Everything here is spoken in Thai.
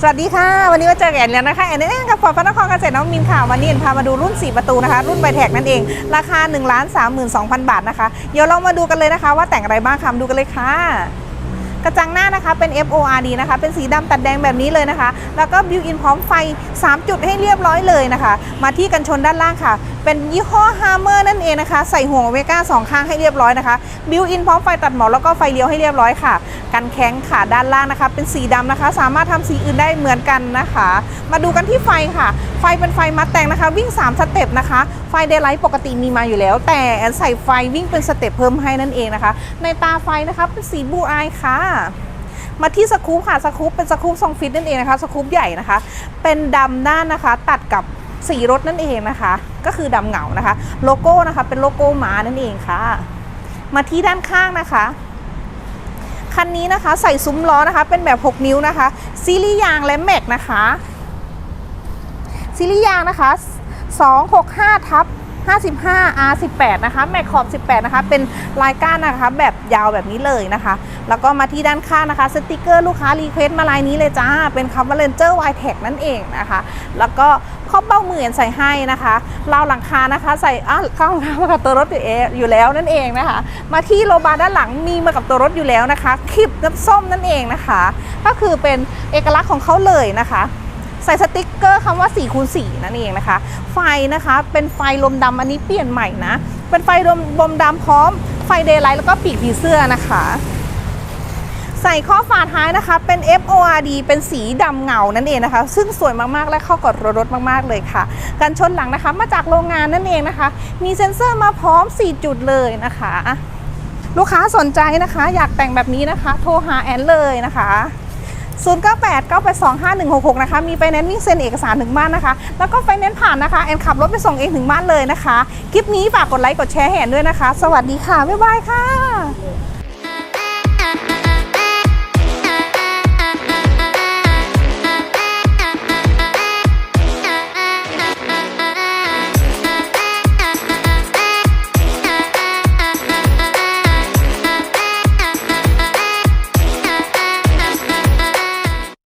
สวัสดีค่ะ วันนี้มาเจอแอนแล้วนะคะแอนนี่กับฟอร์พระนครเกษตรน้องมินค่ะวันนี้แอนพามาดูรุ่น 4 ประตูนะคะ รุ่นไบแท็กนั่นเอง ราคา1นึ่งล้านสามหมื่นสองพันบาทนะคะ เดี๋ยวเรามาดูกันเลยนะคะว่าแต่งอะไรบ้างค่ะมาดูกันเลยค่ะ กระจังหน้านะคะเป็น FORD นะคะ เป็นสีดำตัดแดงแบบนี้เลยนะคะ แล้วก็บิวอินพร้อมไฟ 3 จุดให้เรียบร้อยเลยนะคะ มาที่กันชนด้านล่างค่ะ เป็นยี่ห้อ Hammer นั่นเองนะคะ ใส่ห่วงโอเมก้าสองข้างให้เรียบร้อยนะคะ บิวอินพร้อมไฟตัดหมอกแล้วก็ไฟเลี้ยวให้เรียบร้อยค่ะ กันแข้งค่ะด้านล่างนะคะ เป็นสีดำนะคะ สามารถทำสีอื่นได้เหมือนกันนะคะ มาดูกันที่ไฟค่ะ ไฟเป็นไฟมัดแต่งนะคะ วิ่ง 3 สเต็ปนะคะ ไฟเดย์ไลท์ปกติมีมาอยู่แล้ว แต่แอนใส่ไฟวิ่งเป็นสเต็ปเพิ่มให้นั่นเองนะคะ ในตาไฟนะคะเป็นสีบลูอายค่ะมาที่สกู๊ปค่ะสกู๊ปเป็นสกู๊ปทรงฟิตนั่นเองนะคะสกู๊ปใหญ่นะคะ เป็นดำด้านนะคะ ตัดกับสีรถนั่นเองนะคะ ก็คือดำเหงานะคะ โลโก้นะคะ เป็นโลโก้ม้านั่นเองค่ะ มาที่ด้านข้างนะคะคันนี้นะคะใส่ซุ้มล้อนะคะ เป็นแบบ 6 นิ้วนะคะ ซีรีส์ยางและแม็กนะคะ ซีรีส์ยางนะคะ 265ทับ 55 R18 นะคะ แม็กขอบ 18 นะคะ เป็นลายก้านนะคะ แบบยาวแบบนี้เลยนะคะ แล้วก็มาที่ด้านข้างนะคะ สติกเกอร์ลูกค้ารีเควสต์มาลายนี้เลยจ้า เป็นคำว่า Ranger y t e c นั่นเองนะคะ แล้วก็ครอบเบ้าหมือใส่ให้นะคะราวหลังคานะคะ ใส่อะเข้ามากับตัวรถอยู่เออยู่แล้วนั่นเองนะคะ มาที่โลบาร์ด้านหลังมีมากับตัวรถอยู่แล้วนะคะคลิปน้ำส้มนั่นเองนะคะ ก็คือเป็นเอกลักษณ์ของเขาเลยนะคะ ใส่สติกเกอร์คำว่า4คูณ4นั่นเองนะคะ ไฟนะคะเป็นไฟลมดำอันนี้เปลี่ยนใหม่นะ เป็นไฟลมลมดำพร้อมไฟเดย์ไลท์แล้วก็ปีกผีเสื้อนะคะ ใส่ข้อฝาท้ายนะคะ เป็น FORD เป็นสีดำเงานั่นเองนะคะ ซึ่งสวยมากๆและเข้ากับรถมากๆเลยค่ะ กันชนหลังนะคะ มาจากโรงงานนั่นเองนะคะ มีเซ็นเซอร์มาพร้อม 4 จุดเลยนะคะลูกค้าสนใจนะคะ อยากแต่งแบบนี้นะคะ โทรหาแอนเลยนะคะ 098 982 5166 นะคะ มีไฟแนนซ์วิ่งเซ็นเอกสารถึงบ้านนะคะ แล้วก็ไฟแนนซ์ผ่านนะคะแอนขับรถไปส่งเองถึงบ้านเลยนะคะ คลิปนี้ฝากกดไลค์กดแชร์ให้แอนด้วยนะคะ สวัสดีค่ะ บ๊ายบายค่ะ